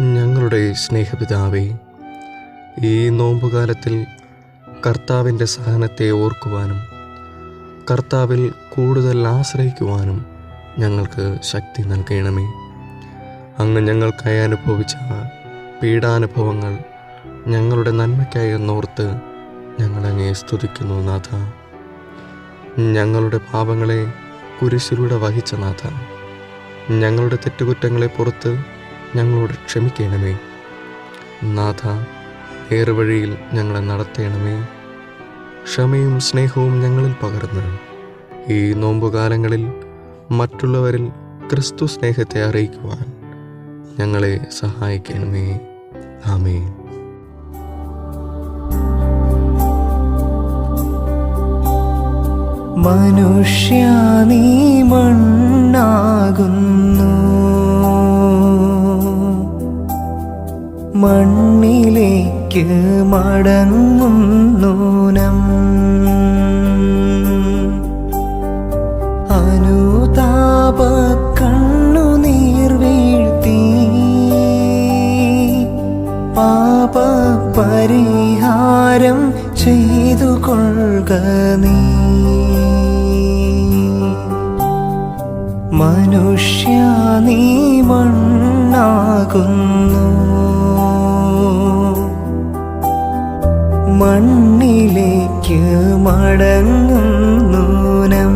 ഞങ്ങളുടെ സ്നേഹപിതാവേ ഈ നോമ്പുകാലത്തിൽ കർത്താവിന്റെ സഹനത്തെ ഓർക്കുവാനും കർത്താവിൽ കൂടുതൽ ആശ്രയിക്കുവാനും ഞങ്ങൾക്ക് ശക്തി നൽകണമേ. അങ്ങ് ഞങ്ങൾക്കായി അനുഭവിച്ച പീഡാനുഭവങ്ങൾ ഞങ്ങളുടെ നന്മയ്ക്കായി എന്നോർത്ത് ഞങ്ങളങ്ങേ സ്തുതിക്കുന്നു നാഥ. ഞങ്ങളുടെ പാപങ്ങളെ കുരിശിലൂടെ വഹിച്ച നാഥ. ഞങ്ങളുടെ തെറ്റുകുറ്റങ്ങളെ പുറത്ത് ഞങ്ങളോട് ക്ഷമിക്കണമേ. നാഥ ഏറുവഴിയിൽ ഞങ്ങളെ നടത്തണമേ. ക്ഷമയും സ്നേഹവും ഞങ്ങളിൽ പകർന്ന് ഈ നോമ്പുകാലങ്ങളിൽ മറ്റുള്ളവരിൽ ക്രിസ്തു സ്നേഹത്തെ അറിയിക്കുവാൻ ഞങ്ങളെ സഹായിക്കണമേ. ആമേ മനുഷ്യ നീ മണ്ണാകുന്നു മണ്ണിലേക്ക് മടങ്ങുന്നൂനം അനുതാപ കണ്ണുനീർ വീഴ്ത്തി. പാപ പരിഹാരം ചെയ്തു കൊള്ളുക നീ. മനുഷ്യ നീ മണ്ണാകുന്നു. മണ്ണിലേക്ക് മടങ്ങുന്നു. നം